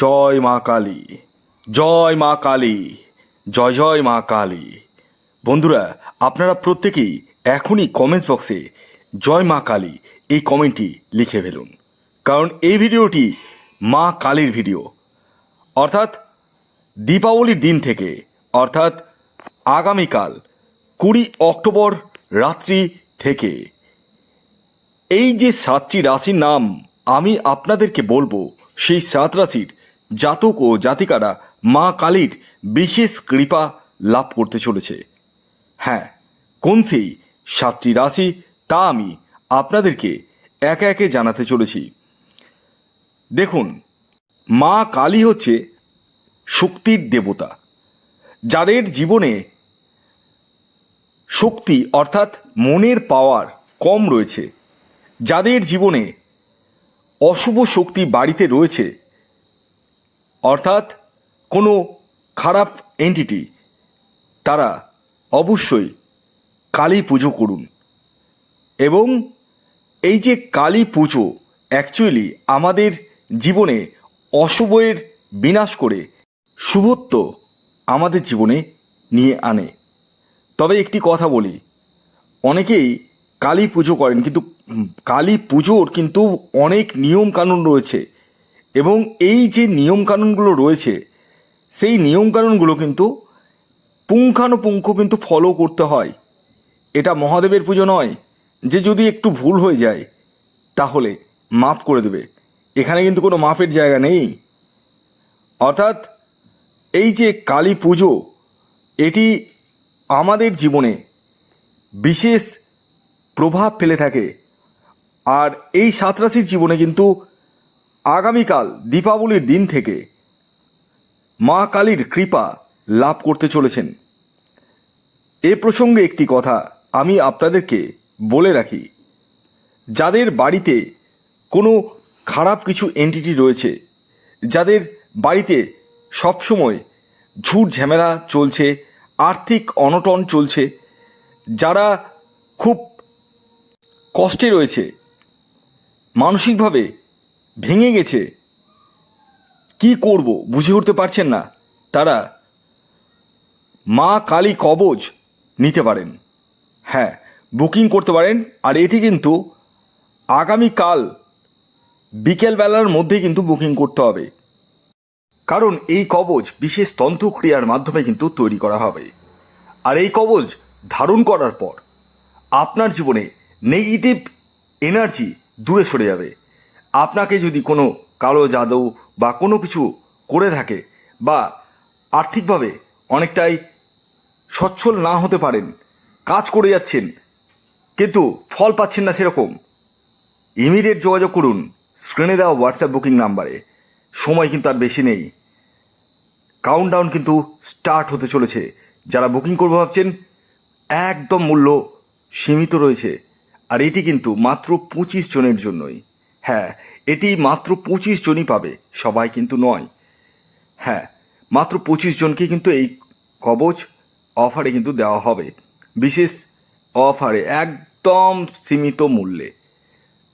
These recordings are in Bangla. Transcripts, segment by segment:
জয় মা কালী, জয় মা কালী, জয় জয় মা কালী। বন্ধুরা, আপনারা প্রত্যেকেই এখনই কমেন্টস বক্সে জয় মা কালী এই কমেন্টটি লিখে ফেলুন। কারণ এই ভিডিওটি মা কালীর ভিডিও অর্থাৎ দীপাবলির দিন থেকে, অর্থাৎ আগামীকাল, কুড়ি অক্টোবর রাত্রি থেকে, এই যে সাতটি রাশির নাম আমি আপনাদেরকে বলব, সেই সাত রাশির জাতক ও জাতিকারা মা কালীর বিশেষ কৃপা লাভ করতে চলেছে। হ্যাঁ কোন সেই সাতটি রাশি তা আমি আপনাদেরকে একে একে জানাতে চলেছি। দেখুন, মা কালী হচ্ছে শক্তির দেবতা। যাদের জীবনে শক্তি অর্থাৎ মনের পাওয়ার কম রয়েছে, যাদের জীবনে অশুভ শক্তি বাড়িতে রয়েছে অর্থাৎ কোনো খারাপ এন্টিটি তারা অবশ্যই কালী পুজো করুন। এবং এই যে কালী পুজো অ্যাকচুয়ালি আমাদের জীবনে অশুভের বিনাশ করে শুভত্ব আমাদের জীবনে নিয়ে আনে। তবে একটি কথা বলি, অনেকেই কালী পুজো করেন, কিন্তু কালী পুজোর কিন্তু অনেক নিয়ম কানুন রয়েছে। এবং এই যে নিয়ম কানুনগুলো রয়েছে, সেই নিয়মকানুনগুলো কিন্তু পুঙ্খানুপুঙ্খ কিন্তু ফলো করতে হয়। এটা মহাদেবের পুজো নয়, যে যদি একটু ভুল হয়ে যায়, তাহলে মাফ করে দেবে। এখানে কিন্তু কোনো মাফের জায়গা নেই। অর্থাৎ এই যে কালী পুজো, এটি আমাদের জীবনে বিশেষ প্রভাব ফেলে থাকে। আর এই সাত রাশির জীবনে কিন্তু আগামীকাল দীপাবলির দিন থেকে মা কালীর কৃপা লাভ করতে চলেছেন। এ প্রসঙ্গে একটি কথা আমি আপনাদেরকে বলে রাখি। যাদের বাড়িতে কোনো খারাপ কিছু এন্টিটি রয়েছে, যাদের বাড়িতে সবসময় ঝুট ঝামেলা চলছে, আর্থিক অনটন চলছে, যারা খুব কষ্টে রয়েছে, মানসিকভাবে ভেঙে গেছে। কি করব বুঝে উঠতে পারছেন না। তারা মা কালী কবজ নিতে পারেন। হ্যাঁ বুকিং করতে পারেন। আর এটি কিন্তু আগামীকাল বিকেলবেলার মধ্যে কিন্তু বুকিং করতে হবে। কারণ এই কবজ বিশেষ তন্ত্রক্রিয়ার মাধ্যমে কিন্তু তৈরি করা হবে। আর এই কবজ ধারণ করার পর আপনার জীবনে নেগেটিভ এনার্জি দূরে সরে যাবে। আপনাকে যদি কোনো কালো জাদু বা কোনো কিছু করে থাকে বা আর্থিকভাবে অনেকটাই সচ্ছল না হতে পারেন, কাজ করে যাচ্ছেন, কিন্তু ফল পাচ্ছেন না সেরকম, ইমিডিয়েট যোগাযোগ করুন স্ক্রিনে দেওয়া হোয়াটসঅ্যাপ বুকিং নাম্বারে। সময় কিন্তু আর বেশি নেই। কাউন্টডাউন কিন্তু স্টার্ট হতে চলেছে। যারা বুকিং করব ভাবছেন, একদম মূল্য সীমিত রয়েছে। আর এটি কিন্তু মাত্র পঁচিশ জনের জন্যই। হ্যাঁ এটি মাত্র পঁচিশ জনই পাবে, সবাই কিন্তু নয়। হ্যাঁ মাত্র পঁচিশ জনকে কিন্তু এই কবচ অফারে কিন্তু দেওয়া হবে। বিশেষ অফারে একদম সীমিত মূল্যে।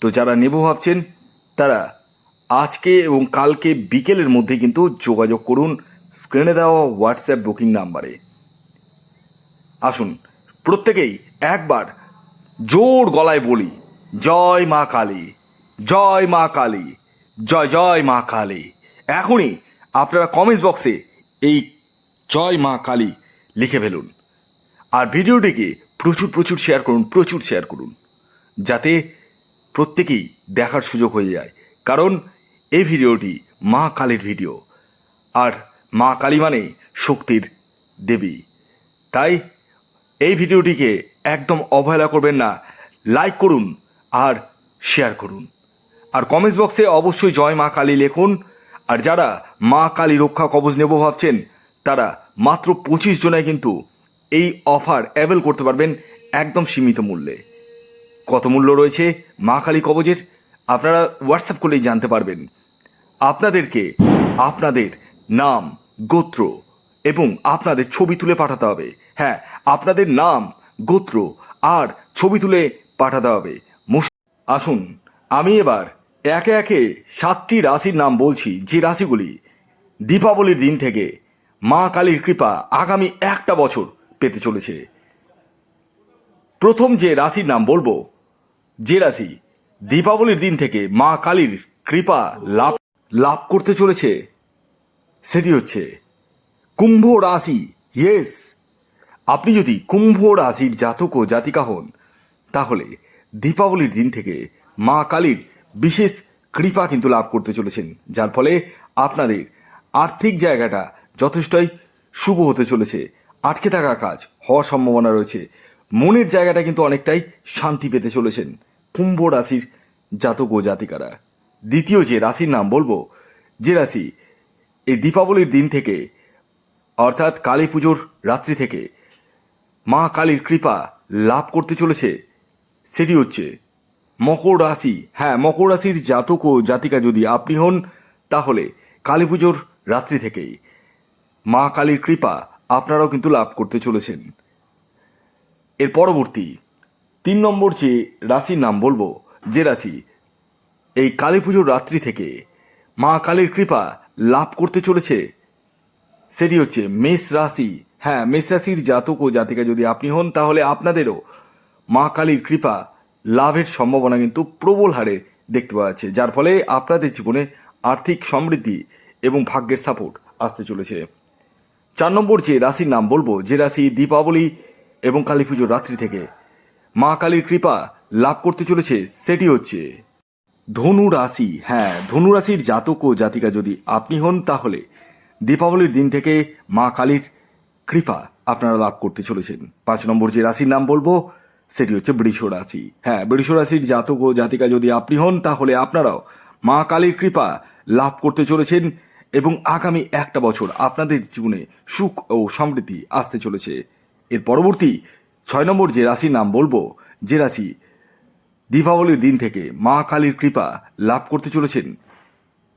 তো যারা নেব ভাবছেন, তারা আজকে এবং কালকে বিকেলের মধ্যে কিন্তু যোগাযোগ করুন স্ক্রিনে দেওয়া হোয়াটসঅ্যাপ বুকিং নাম্বারে। আসুন, প্রত্যেকেই একবার জোর গলায় বলি, জয় মা কালী। জয় মা কালী, জয় জয় মা কালী। এখনই আপনারা কমেন্টস বক্সে এই জয় মা কালী লিখে ফেলুন। আর ভিডিওটিকে প্রচুর প্রচুর শেয়ার করুন, প্রচুর শেয়ার করুন। যাতে প্রত্যেকেই দেখার সুযোগ হয়ে যায়। কারণ এই ভিডিওটি মা কালীর ভিডিও। আর মা কালী মানে শক্তির দেবী। তাই এই ভিডিওটিকে একদম অবহেলা করবেন না। লাইক করুন আর শেয়ার করুন। আর কমেন্টস বক্সে অবশ্যই জয় মা কালী লেখুন। আর যারা মা কালী রক্ষা কবচ নেব ভাবছেন, তারা মাত্র পঁচিশ জনায় কিন্তু এই অফার অ্যাভেল করতে পারবেন একদম সীমিত মূল্যে। কত মূল্য রয়েছে মা কালী কবজের? আপনারা হোয়াটসঅ্যাপ করলেই জানতে পারবেন। আপনাদেরকে আপনাদের নাম, গোত্র এবং আপনাদের ছবি তুলে পাঠাতে হবে। হ্যাঁ আপনাদের নাম, গোত্র আর ছবি তুলে পাঠাতে হবে। আসুন আমি এবার একে একে সাতটি রাশির নাম বলছি যে রাশিগুলি দীপাবলির দিন থেকে মা কালীর কৃপা আগামী একটা বছর পেতে চলেছে। প্রথম যে রাশির নাম বলব, যে রাশি দীপাবলির দিন থেকে মা কালীর কৃপা লাভ লাভ করতে চলেছে, সেটি হচ্ছে কুম্ভ রাশি। ইয়েস আপনি যদি কুম্ভ রাশির জাতক ও জাতিকা হন, তাহলে দীপাবলির দিন থেকে মা কালীর বিশেষ কৃপা কিন্তু লাভ করতে চলেছেন, যার ফলে আপনাদের আর্থিক জায়গাটা যথেষ্টই শুভ হতে চলেছে। আটকে থাকা কাজ হওয়ার সম্ভাবনা রয়েছে। মনের জায়গাটা কিন্তু অনেকটাই শান্তি পেতে চলেছেন কুম্ভ রাশির জাতক ও জাতিকারা। দ্বিতীয় যে রাশির নাম বলব, যে রাশি এই দীপাবলির দিন থেকে, অর্থাৎ কালী পুজোর রাত্রি থেকে মা কালীর কৃপা লাভ করতে চলেছে, সেটি হচ্ছে মকর রাশি। হ্যাঁ মকর রাশির জাতক ও জাতিকা যদি আপনি হন, তাহলে কালী পুজোর রাত্রি থেকেই মা কালীর কৃপা আপনারাও কিন্তু লাভ করতে চলেছেন। এর পরবর্তী তিন নম্বর যে রাশির নাম বলব, যে রাশি, এই কালী পুজোর রাত্রি থেকে মা কালীর কৃপা লাভ করতে চলেছে, সেটি হচ্ছে মেষ রাশি। হ্যাঁ মেষ রাশির জাতক ও জাতিকা যদি আপনি হন, তাহলে আপনাদেরও মা কালীর কৃপা লাভের সম্ভাবনা কিন্তু প্রবল হারে দেখতে পাওয়া যাচ্ছে, যার ফলে আপনাদের জীবনে আর্থিক সমৃদ্ধি এবং ভাগ্যের সাপোর্ট আসতে চলেছে। চার নম্বর যে রাশির নাম বলব, যে রাশি দীপাবলি এবং কালী পুজোর রাত্রি থেকে মা কালীর কৃপা লাভ করতে চলেছে, সেটি হচ্ছে ধনু রাশি। হ্যাঁ ধনু রাশির জাতক ও জাতিকা যদি আপনি হন, তাহলে দীপাবলির দিন থেকে মা কালীর কৃপা আপনারা লাভ করতে চলেছেন। পাঁচ নম্বর যে রাশির নাম বলব সেটি হচ্ছে বৃষ রাশি। হ্যাঁ বৃষ রাশির জাতক ও জাতিকা যদি আপনি হন, তাহলে আপনারাও মা কালীর কৃপা লাভ করতে চলেছেন এবং আগামী একটা বছর আপনাদের জীবনে সুখ ও সমৃদ্ধি আসতে চলেছে। এর পরবর্তী ছয় নম্বর যে রাশির নাম বলব, যে রাশি দীপাবলির দিন থেকে মা কালীর কৃপা লাভ করতে চলেছেন,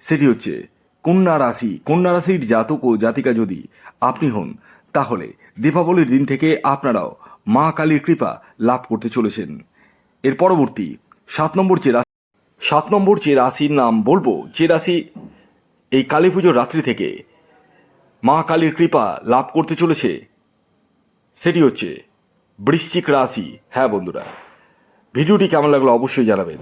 সেটি হচ্ছে কন্যা রাশি। কন্যা রাশির জাতক ও জাতিকা যদি আপনি হন, তাহলে দীপাবলির দিন থেকে আপনারাও মা কালীর কৃপা লাভ করতে চলেছেন। এর পরবর্তী সাত নম্বর যে রাশি সাত নম্বর যে রাশির নাম বলব, যে রাশি এই কালী পুজোর রাত্রি থেকে মা কালীর কৃপা লাভ করতে চলেছে, সেটি হচ্ছে বৃশ্চিক রাশি। হ্যাঁ বন্ধুরা, ভিডিওটি কেমন লাগল অবশ্যই জানাবেন।